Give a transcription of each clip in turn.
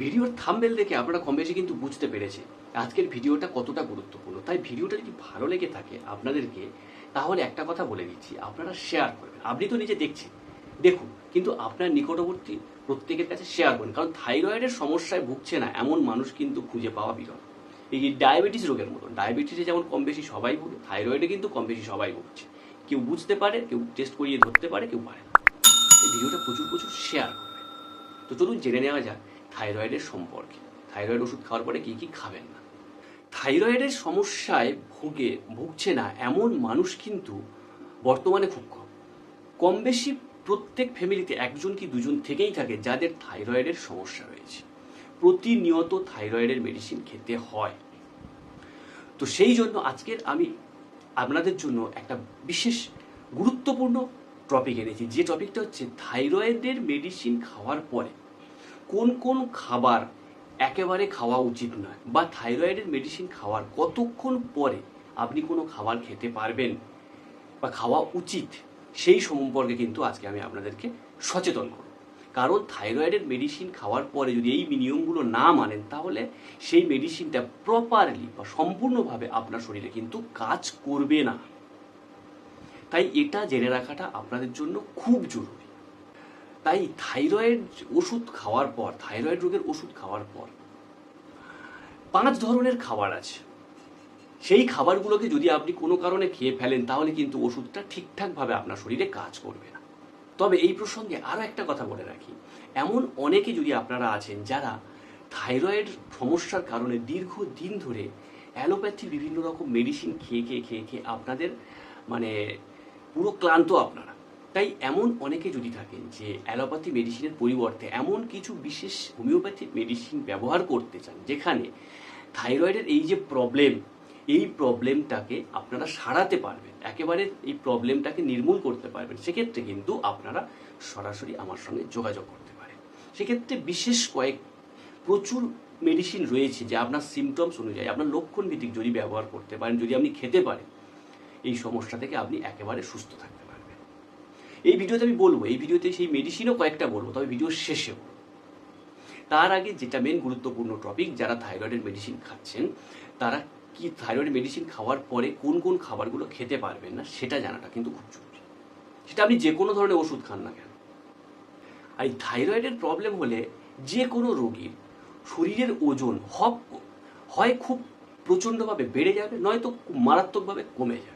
ভিডিওর থাম্বেল দেখে আপনারা কম বেশি কিন্তু বুঝতে পেরেছে। আজকের ভিডিওটা কতটা গুরুত্বপূর্ণ, তাই ভিডিওটা যদি ভালো লেগে থাকে আপনাদেরকে, তাহলে একটা কথা বলে দিচ্ছি, আপনারা শেয়ার করবেন। আপনি তো নিজে দেখছেন। দেখুন, কিন্তু আপনার নিকটবর্তী প্রত্যেকের কাছে শেয়ার করুন, কারণ থাইরয়েডের সমস্যায় ভুগছে না এমন মানুষ কিন্তু খুঁজে পাওয়া বিরল। এই ডায়াবেটিস রোগের মতন ডায়াবেটিসে যেমন কম বেশি সবাই ভুগে থাইরয়েডে কিন্তু কম বেশি সবাই ভুগছে। কেউ বুঝতে পারে, কেউ টেস্ট করিয়ে ধরতে পারে, কেউ পারে না। এই ভিডিওটা প্রচুর প্রচুর শেয়ার করবে তো চলুন জেনে নেওয়া যাক থাইরয়েডের সম্পর্কে। থাইরয়েড ওষুধ খাওয়ার পরে কী কী খাবেন না? থাইরয়েডের সমস্যায় ভুগে, ভুগছে না এমন মানুষ কিন্তু বর্তমানে খুব কম। কম বেশি প্রত্যেক ফ্যামিলিতে একজন কি দুজন থেকেই থাকে যাদের থাইরয়েডের সমস্যা রয়েছে। প্রতিনিয়ত থাইরয়েডের মেডিসিন খেতে হয়। তো সেই জন্য আজকের আমি আপনাদের জন্য একটা বিশেষ গুরুত্বপূর্ণ টপিক এনেছি। যে টপিকটা হচ্ছে থাইরয়েডের মেডিসিন খাওয়ার পরে কোন কোন খাবার একেবারে খাওয়া উচিত নয় বা থাইরয়েডের মেডিসিন খাওয়ার কতক্ষণ পরে আপনি কোনো খাবার খেতে পারবেন বা খাওয়া উচিত, সেই সম্পর্কে কিন্তু আজকে আমি আপনাদেরকে সচেতন করব। কারণ থাইরয়েডের মেডিসিন খাওয়ার পরে যদি এই নিয়মগুলো না মানেন, তাহলে সেই মেডিসিনটা প্রপারলি বা সম্পূর্ণভাবে আপনার শরীরে কিন্তু কাজ করবে না। তাই এটা জেনে রাখাটা আপনাদের জন্য খুব জরুরি। তাই থাইরয়েড ওষুধ খাওয়ার পর, থাইরয়েড রোগের ওষুধ খাওয়ার পর পাঁচ ধরনের খাবার আছে। সেই খাবারগুলোকে যদি আপনি কোনো কারণে খেয়ে ফেলেন, তাহলে কিন্তু ওষুধটা ঠিকঠাকভাবে আপনার শরীরে কাজ করবে না। তবে এই প্রসঙ্গে আরও একটা কথা বলে রাখি। এমন অনেকে যদি আপনারা আছেন যারা থাইরয়েড সমস্যার কারণে দীর্ঘ দিন ধরে অ্যালোপ্যাথি বিভিন্ন রকম মেডিসিন খেয়ে খেয়ে খেয়ে খেয়ে আপনাদের মানে পুরো ক্লান্ত আপনারা তাই এমন অনেকে যদি থাকেন যে অ্যালোপ্যাথি মেডিসিনের পরিবর্তে এমন কিছু বিশেষ হোমিওপ্যাথি মেডিসিন ব্যবহার করতে চান, যেখানে থাইরয়েডের এই যে প্রবলেম এই প্রবলেমটাকে আপনারা সারাতে পারবেন, একেবারে এই প্রবলেমটাকে নির্মূল করতে পারবেন, সেক্ষেত্রে কিন্তু আপনারা সরাসরি আমার সঙ্গে যোগাযোগ করতে পারেন। সেক্ষেত্রে বিশেষ কয়েক, প্রচুর মেডিসিন রয়েছে যে আপনার সিমটমস অনুযায়ী, আপনার লক্ষণ ভিত্তিক যদি ব্যবহার করতে পারেন, যদি আপনি খেতে পারেন, এই সমস্যা থেকে আপনি একেবারে সুস্থ থাকতে পারবেন এই ভিডিওতে আমি বলব, এই ভিডিওতে সেই মেডিসিনও কয়েকটা বলব, তবে ভিডিও শেষে বলব। তার আগে যেটা মেন গুরুত্বপূর্ণ টপিক যারা থাইরয়েডের মেডিসিন খাচ্ছেন, তারা কি থাইরয়েড মেডিসিন খাওয়ার পরে কোন কোন খাবারগুলো খেতে পারবেন না, সেটা জানাটা কিন্তু খুব জরুরি। সেটা আপনি যে কোনো ধরনের ওষুধ খান না কেন। আর এই থাইরয়েডের প্রবলেম হলে যে কোনো রোগীর শরীরের ওজন হক হয় খুব প্রচণ্ডভাবে বেড়ে যাবে, নয়তো মারাত্মকভাবে কমে যাবে।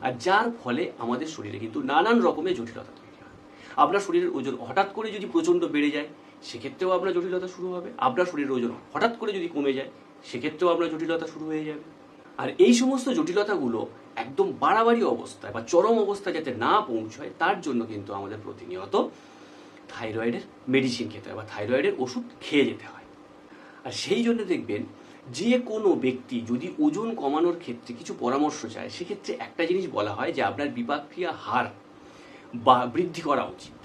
আর যার ফলে আমাদের শরীরে কিন্তু নানান রকমের জটিলতা তৈরি হয়। আপনার শরীরের ওজন হঠাৎ করে যদি প্রচণ্ড বেড়ে যায়, সেক্ষেত্রেও আপনার জটিলতা শুরু হবে। আপনার শরীরের ওজন হঠাৎ করে যদি কমে যায়, সেক্ষেত্রেও আপনার জটিলতা শুরু হয়ে যাবে। আর এই সমস্ত জটিলতাগুলো একদম বাড়াবাড়ি অবস্থায় বা চরম অবস্থায় যাতে না পৌঁছয়, তার জন্য কিন্তু আমাদের প্রতিনিয়ত থাইরয়েডের মেডিসিন খেতে হয় বা থাইরয়েডের ওষুধ খেয়ে যেতে হয়। আর সেই জন্য দেখবেন যে কোনো ব্যক্তি যদি ওজন কমানোর ক্ষেত্রে কিছু পরামর্শ চায়, সেক্ষেত্রে একটা জিনিস বলা হয় যে আপনার বিপাক্রিয়া হার বা বৃদ্ধি করা উচিত,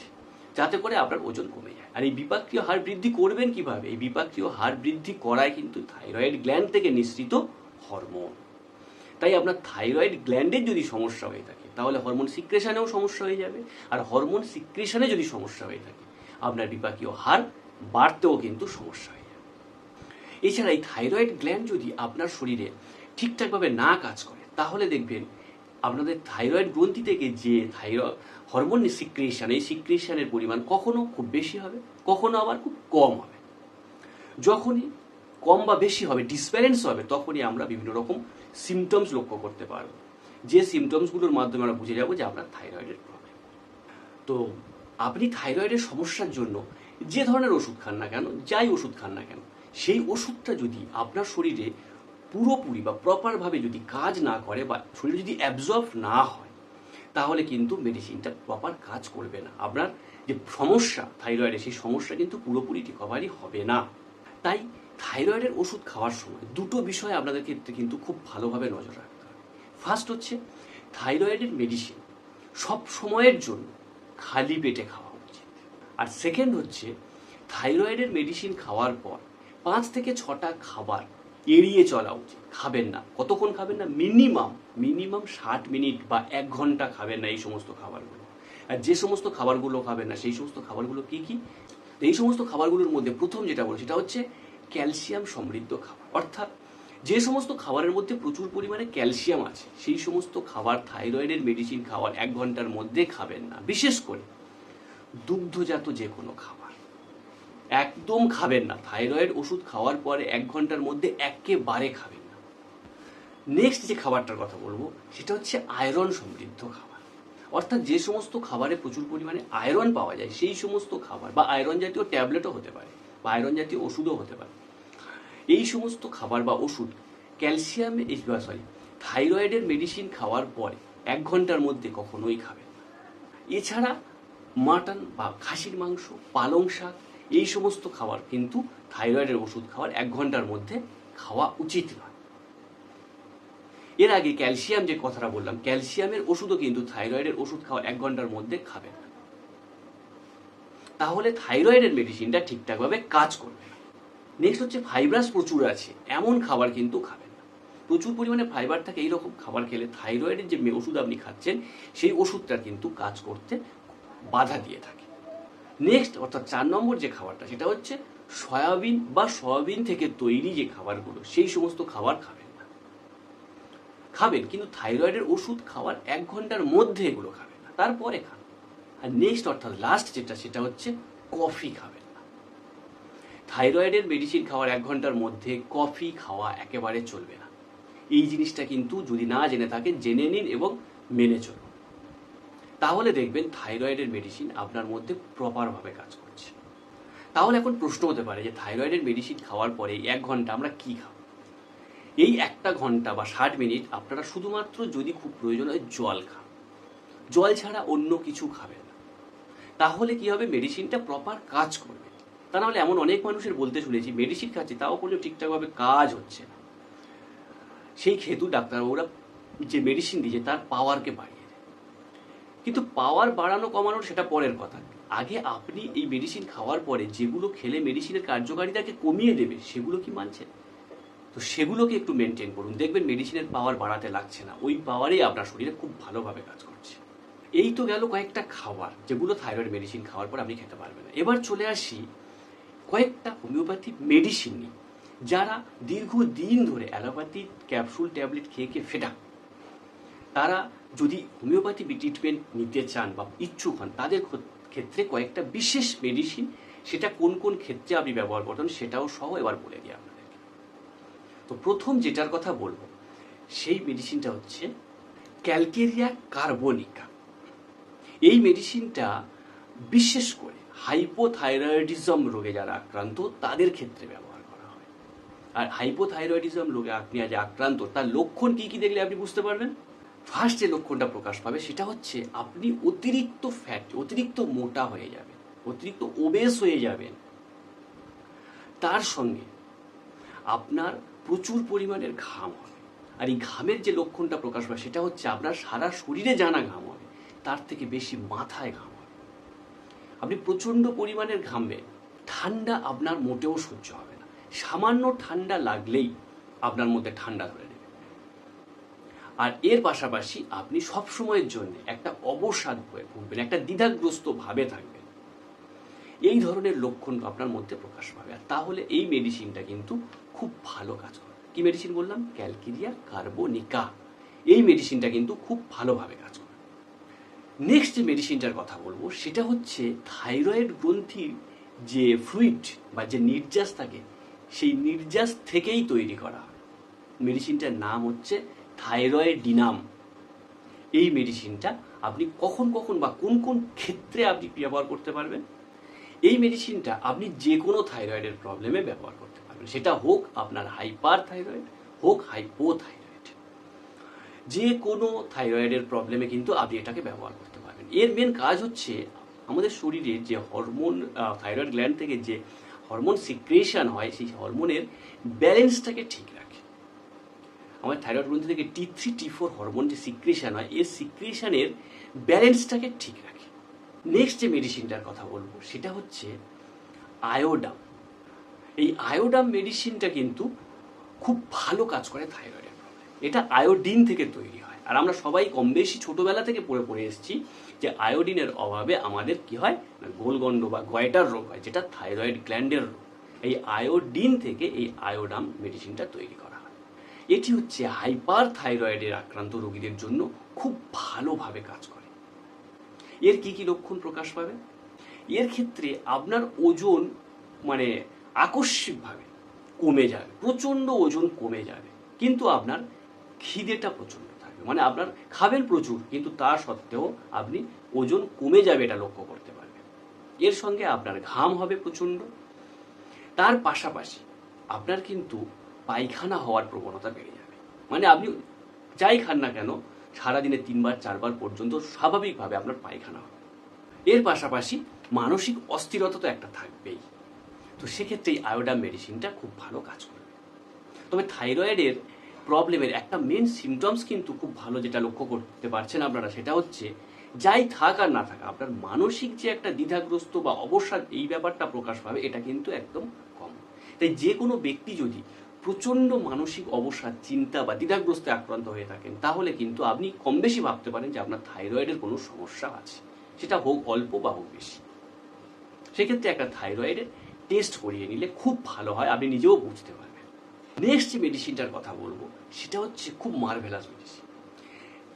যাতে করে আপনার ওজন কমে যায়। আর এই বিপাকীয় হার বৃদ্ধি করবেন কীভাবে? এই বিপাকীয় হার বৃদ্ধি করায় কিন্তু থাইরয়েড গ্ল্যান্ড থেকে নিঃসৃত হরমোন। তাই আপনার থাইরয়েড গ্ল্যান্ডের যদি সমস্যা হয়ে থাকে, তাহলে হরমোন সিক্রেশনেও সমস্যা হয়ে যাবে। আর হরমোন সিক্রেশনে যদি সমস্যা হয়ে থাকে, আপনার বিপাকীয় হার বাড়তেও কিন্তু সমস্যা হয়ে এছাড়া এই থাইরয়েড গ্ল্যান্ড যদি আপনার শরীরে ঠিকঠাকভাবে না কাজ করে, তাহলে দেখবেন আপনাদের থাইরয়েড গ্রন্থি থেকে যে থাইরয়েড হরমোন সিক্রেশন এই সিক্রেশনের পরিমাণ কখনো খুব বেশি হবে, কখনো আবার খুব কম হবে। যখনই কম বা বেশি হবে ডিসব্যালেন্স হবে, তখনই আমরা বিভিন্ন রকম সিমটমস লক্ষ্য করতে পারব। যে সিমটমসগুলোর মাধ্যমে আমরা বুঝে যাব যে আপনার থাইরয়েডের প্রবলেম তো আপনি থাইরয়েডের সমস্যার জন্য যে ধরনের ওষুধ খান না কেন, যাই ওষুধ খান না কেন সেই ওষুধটা যদি আপনার শরীরে পুরোপুরি বা প্রপারভাবে যদি কাজ না করে বা শরীরে যদি অ্যাবজর্ব না হয়, তাহলে কিন্তু মেডিসিনটা প্রপার কাজ করবে না। আপনার যে সমস্যা থাইরয়েডের সেই সমস্যা কিন্তু পুরোপুরি রিকভারি হবে না। তাই থাইরয়েডের ওষুধ খাওয়ার সময় দুটো বিষয় আপনাদের ক্ষেত্রে কিন্তু খুব ভালোভাবে নজর রাখতে হবে। ফার্স্ট হচ্ছে থাইরয়েডের মেডিসিন সব সময়ের জন্য খালি পেটে খাওয়া উচিত। আর সেকেন্ড হচ্ছে থাইরয়েডের মেডিসিন খাওয়ার পর পাঁচ থেকে ছটা খাবার এড়িয়ে চলা উচিত। খাবেন না। কতক্ষণ খাবেন না? মিনিমাম মিনিমাম ষাট মিনিট বা এক ঘণ্টা খাবেন না এই সমস্ত খাবারগুলো। আর যে সমস্ত খাবারগুলো খাবেন না, সেই সমস্ত খাবারগুলো কি কি? এই সমস্ত খাবারগুলোর মধ্যে প্রথম যেটা বলো, সেটা হচ্ছে ক্যালসিয়াম সমৃদ্ধ খাবার। অর্থাৎ যে সমস্ত খাবারের মধ্যে প্রচুর পরিমাণে ক্যালসিয়াম আছে, সেই সমস্ত খাবার থাইরয়েডের মেডিসিন খাওয়ার এক ঘণ্টার মধ্যে খাবেন না। বিশেষ করে দুগ্ধজাত যে কোনো খাবার। একদম খাবেন না। থাইরয়েড ওষুধ খাওয়ার পরে এক ঘণ্টার মধ্যে একেবারে খাবেন না। নেক্সট যে খাবারটার কথা বলব, সেটা হচ্ছে আয়রন সমৃদ্ধ খাবার। অর্থাৎ যে সমস্ত খাবারে প্রচুর পরিমাণে আয়রন পাওয়া যায়, সেই সমস্ত খাবার বা আয়রন জাতীয় ট্যাবলেটও হতে পারে, বা আয়রন জাতীয় ওষুধও হতে পারে। এই সমস্ত খাবার বা ওষুধ ক্যালসিয়াম সরি থাইরয়েডের মেডিসিন খাওয়ার পরে এক ঘণ্টার মধ্যে কখনোই খাবেন এছাড়া মাটন বা খাসির মাংস, পালং শাক এই সমস্ত খাবার কিন্তু থাইরয়েডের ওষুধ খাওয়ার এক ঘণ্টার মধ্যে খাওয়া উচিত নয়। এর আগে ক্যালসিয়াম যে কথাটা বললাম, ক্যালসিয়ামের ওষুধও কিন্তু থাইরয়েডের ওষুধ খাওয়ার এক ঘণ্টার মধ্যে খাবেন না। তাহলে থাইরয়েডের মেডিসিনটা ঠিকঠাকভাবে কাজ করবে নেক্সট হচ্ছে ফাইব্রাস প্রচুর আছে, এমন খাবার কিন্তু খাবেন না। প্রচুর পরিমাণে ফাইবার থাকে, এইরকম খাবার খেলে থাইরয়েডের যে ওষুধ আপনি খাচ্ছেন, সেই ওষুধটার কিন্তু কাজ করতে বাধা দিয়ে থাকে। নেক্সট অর্থাৎ চার নম্বর যে খাবারটা, সেটা হচ্ছে সয়াবিন বা সয়াবিন থেকে তৈরি যে খাবারগুলো, সেই সমস্ত খাবার খাবেন না। খাবেন, কিন্তু থাইরয়েডের ওষুধ খাওয়ার এক ঘণ্টার মধ্যে এগুলো খাবেন না, তারপরে খান। আর নেক্সট অর্থাৎ লাস্ট যেটা, সেটা হচ্ছে কফি খাবেন না। থাইরয়েডের মেডিসিন খাওয়ার এক ঘণ্টার মধ্যে কফি খাওয়া একেবারে চলবে না। এই জিনিসটা কিন্তু যদি না জেনে থাকেন, জেনে নিন এবং মেনে চলুন। তাহলে দেখবেন থাইরয়েডের মেডিসিন আপনার মধ্যে প্রপারভাবে কাজ করছে। তাহলে এখন প্রশ্ন হতে পারে যে থাইরয়েডের মেডিসিন খাওয়ার পরে এক ঘণ্টা আমরা কি খাব? এই একটা ঘণ্টা বা ষাট মিনিট আপনারা শুধুমাত্র যদি খুব প্রয়োজন হয় জল খান। জল ছাড়া অন্য কিছু খাবেন না। তাহলে কি হবে? মেডিসিনটা প্রপার কাজ করবে। তা নাহলে এমন অনেক মানুষের বলতে শুনেছি মেডিসিন খাচ্ছি, তাও কোনো ঠিকঠাকভাবে কাজ হচ্ছে না। সেই খেতু ডাক্তারবাবুরা যে মেডিসিন দিয়েছে, তার পাওয়ারকে দেয় কিন্তু পাওয়ার বাড়ানো কমানো সেটা পরের কথা। আগে আপনি এই মেডিসিন খাওয়ার পরে যেগুলো খেলে মেডিসিনের কার্যকারিতাকে কমিয়ে দেবে, সেগুলো কি মানছেন? তো সেগুলোকে একটু মেনটেন করুন। দেখবেন মেডিসিনের পাওয়ার বাড়াতে লাগছে না। ওই পাওয়ারেই আপনার শরীরে খুব ভালোভাবে কাজ করছে। এই তো গেল কয়েকটা খাবার, যেগুলো থাইরয়েড মেডিসিন খাওয়ার পর আপনি খেতে পারবেন না। এবার চলে আসি কয়েকটা হোমিওপ্যাথি মেডিসিন নিয়ে। যারা দীর্ঘদিন ধরে অ্যালোপ্যাথি ক্যাপসুল ট্যাবলেট খেয়ে খেয়ে ফেটা। তারা যদি হোমিওপ্যাথি ট্রিটমেন্ট নিতে চান বা ইচ্ছুক হন, তাদের ক্ষেত্রে কয়েকটা বিশেষ মেডিসিন সেটা কোন কোন ক্ষেত্রে আপনি ব্যবহার করতেন সেটাও সহ এবার বলে দিই আপনাদেরকে। তো প্রথম যেটার কথা বলব, সেই মেডিসিনটা হচ্ছে ক্যালকেরিয়া কার্বনিকা। এই মেডিসিনটা বিশেষ করে হাইপোথাইরয়েডিজম রোগে যারা আক্রান্ত, তাদের ক্ষেত্রে ব্যবহার করা হয়। আর হাইপোথাইরয়েডিজম রোগে আপনি আজ আক্রান্ত, তার লক্ষণ কি কি দেখলে আপনি বুঝতে পারবেন? ফার্স্ট যে লক্ষণটা প্রকাশ পাবে সেটা হচ্ছে আপনি অতিরিক্ত ফ্যাট অতিরিক্ত মোটা হয়ে যাবেন, অতিরিক্ত ওবেস হয়ে যাবেন। তার সঙ্গে আপনার প্রচুর পরিমাণের ঘাম হবে। আর এই ঘামের যে লক্ষণটা প্রকাশ পাবে সেটা হচ্ছে আপনার সারা শরীরে জানা ঘাম হবে, তার থেকে বেশি মাথায় ঘাম হবে। আপনি প্রচণ্ড পরিমাণের ঘামবেন ঠান্ডা আপনার মোটেও সহ্য হবে না। সামান্য ঠান্ডা লাগলেই আপনার মধ্যে ঠান্ডা ধরে আর এর পাশাপাশি আপনি সব সময়ের জন্য একটা অবসাদ হয়ে ভুগবেন, একটা দ্বিধাগ্রস্ত ভাবে থাকবেন। এই ধরনের লক্ষণ আপনার মধ্যে প্রকাশ পাবে। আর তাহলে এই মেডিসিনটা কিন্তু খুব ভালো কাজ করে। কি মেডিসিন বললাম? ক্যালকিরিয়া কার্বোনিকা এই মেডিসিনটা কিন্তু খুব ভালোভাবে কাজ করে। নেক্সট যে মেডিসিনটার কথা বলব, সেটা হচ্ছে থাইরয়েড গ্রন্থির যে ফ্লুইড বা যে নির্যাস থাকে, সেই নির্যাস থেকেই তৈরি করা। হয় মেডিসিনটার নাম হচ্ছে থাইরয়েডিনাম এই মেডিসিনটা আপনি কখন কখন বা কোন কোন ক্ষেত্রে আপনি ব্যবহার করতে পারবেন? এই মেডিসিনটা আপনি যে কোনো থাইরয়েডের প্রবলেমে ব্যবহার করতে পারবেন। সেটা হোক আপনার হাইপার থাইরয়েড হোক হাইপোথাইরয়েড যে কোনো থাইরয়েডের প্রবলেমে কিন্তু আপনি এটাকে ব্যবহার করতে পারবেন। এর মেন কাজ হচ্ছে আমাদের শরীরে যে হরমোন থাইরয়েড গ্ল্যান্ড থেকে যে হরমোন সিক্রেশন হয়, সেই হরমোনের ব্যালেন্সটাকে ঠিক রাখে। আমাদের থাইরয়েড গ্রন্থি থেকে T three T four hormone যে সিক্রেশন হয়, এই সিক্রেশনের ব্যালেন্সটাকে ঠিক রাখে। নেক্সট যে মেডিসিনটার কথা বলব, সেটা হচ্ছে আয়োডাম এই আয়োডাম মেডিসিনটা কিন্তু খুব ভালো কাজ করে থাইরয়েডের এটা আয়োডিন থেকে তৈরি হয়। আর আমরা সবাই কম বেশি ছোটোবেলা থেকে পড়ে পড়ে এসেছি যে আয়োডিনের অভাবে আমাদের কি হয়? গোলগণ্ড বা গয়টার রোগ হয়, যেটা থাইরয়েড গ্ল্যান্ডের রোগ। এই আয়োডিন থেকে এই আয়োডাম মেডিসিনটা তৈরি হয় এটি হচ্ছে হাইপার থাইরয়েডের আক্রান্ত রোগীদের জন্য খুব ভালোভাবে কাজ করে। এর কি কি লক্ষণ প্রকাশ পাবে? এর ক্ষেত্রে আপনার ওজন মানে আকস্মিকভাবে কমে যাবে, প্রচণ্ড ওজন কমে যাবে, কিন্তু আপনার খিদেটা প্রচণ্ড থাকবে। মানে আপনার খাবেন প্রচুর, কিন্তু তা সত্ত্বেও আপনি ওজন কমে যাবে এটা লক্ষ্য করতে পারবেন। এর সঙ্গে আপনার ঘাম হবে প্রচণ্ড। তার পাশাপাশি আপনার কিন্তু পায়খানা হওয়ার প্রবণতা বেড়ে যাবে। মানে আপনি যাই খান না কেন, সারাদিনে তিনবার, চারবার পর্যন্ত স্বাভাবিকভাবে আপনার পায়খানা হবে। এর পাশাপাশি মানসিক অস্থিরতা তো একটা থাকবেই। তো সেক্ষেত্রে এই আয়োডাম মেডিসিনটা খুব ভালো কাজ করবে। তবে থাইরয়েডের প্রবলেমের একটা মেন সিমটমস কিন্তু খুব ভালো যেটা লক্ষ্য করতে পারছেন আপনারা, সেটা হচ্ছে যাই থাক আর না থাকা, আপনার মানসিক যে একটা দ্বিধাগ্রস্ত বা অবসাদ, এই ব্যাপারটা প্রকাশ পাবে, এটা কিন্তু একদম কম। তাই যে কোনো ব্যক্তি যদি প্রচণ্ড মানসিক অবসাদ, চিন্তা বা দ্বিধাগ্রস্তে আক্রান্ত হয়ে থাকেন, তাহলে কিন্তু আপনি কম বেশি ভাবতে পারেন যে আপনার থাইরয়েডের কোনো সমস্যা আছে। সেটা হোক অল্প বা হোক বেশি। সেক্ষেত্রে একটা থাইরয়েডের টেস্ট করিয়ে নিলে খুব ভালো হয়, আপনি নিজেও বুঝতে পারবেন। নেক্সট যে মেডিসিনটার কথা বলব, সেটা হচ্ছে খুব মার্ভেলাস মেডিসিন।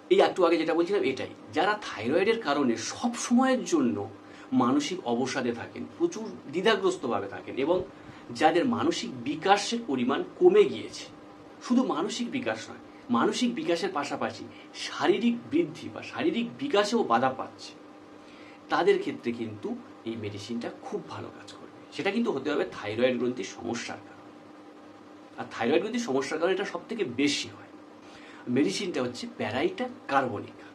এই একটু আগে যেটা বলছিলাম, এটাই। যারা থাইরয়েডের কারণে সব সময়ের জন্য মানসিক অবসাদে থাকেন, প্রচুর দ্বিধাগ্রস্তভাবে থাকেন এবং যাদের মানসিক বিকাশের পরিমাণ কমে গিয়েছে। শুধু মানসিক বিকাশ নয়, মানসিক বিকাশের পাশাপাশি শারীরিক বৃদ্ধি বা শারীরিক বিকাশেও বাধা পাচ্ছে। তাদের ক্ষেত্রে কিন্তু এই মেডিসিনটা খুব ভালো কাজ করবে। সেটা কিন্তু হতে হবে থাইরয়েড গ্রন্থির সমস্যার কারণে। আর থাইরয়েড গ্রন্থির সমস্যার কারণে এটা সব থেকে বেশি হয়। মেডিসিনটা হচ্ছে প্যারাইটা কার্বনিকা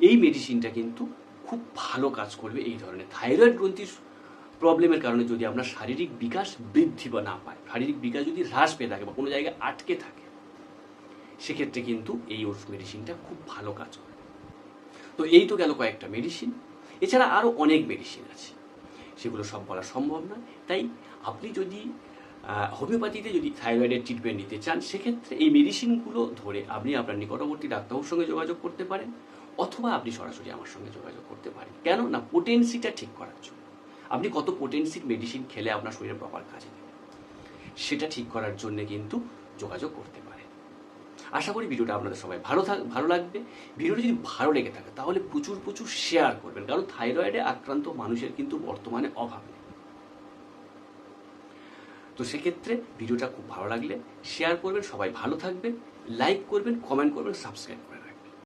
এই মেডিসিনটা কিন্তু খুব ভালো কাজ করবে এই ধরনের থাইরয়েড গ্রন্থির প্রবলেমের কারণে যদি আপনার শারীরিক বিকাশ বৃদ্ধি বা না পায়, শারীরিক বিকাশ যদি হ্রাস পেয়ে থাকে বা কোনো জায়গায় আটকে থাকে, সেক্ষেত্রে কিন্তু এই ওষুধ মেডিসিনটা খুব ভালো কাজ করে। তো এই তো গেল কয়েকটা মেডিসিন এছাড়া আরও অনেক মেডিসিন আছে। সেগুলো সব বলা সম্ভব নয়। তাই আপনি যদি হোমিওপ্যাথিতে যদি থাইরয়েডের ট্রিটমেন্ট নিতে চান, সেক্ষেত্রে এই মেডিসিনগুলো ধরে আপনি আপনার নিকটবর্তী ডাক্তারবাবুর সঙ্গে যোগাযোগ করতে পারেন, অথবা আপনি সরাসরি আমার সঙ্গে যোগাযোগ করতে পারেন। কেন না পোটেন্সিটা ঠিক করার জন্য। আপনি কত পোটেন্সির মেডিসিন খেলে আপনার শরীরে প্রপার কাজে দেবে। সেটা ঠিক করার জন্য কিন্তু যোগাযোগ করতে পারেন। আশা করি ভিডিওটা আপনাদের সবাই ভালো থাক ভালো লাগবে। ভিডিওটা যদি ভালো লেগে থাকে তাহলে প্রচুর প্রচুর শেয়ার করবেন, কারণ থাইরয়েডে আক্রান্ত মানুষের কিন্তু বর্তমানে অভাব নেই। তো সেক্ষেত্রে ভিডিওটা খুব ভালো লাগলে শেয়ার করবেন, সবাই ভালো থাকবেন লাইক করবেন কমেন্ট করবেন সাবস্ক্রাইব করবেন।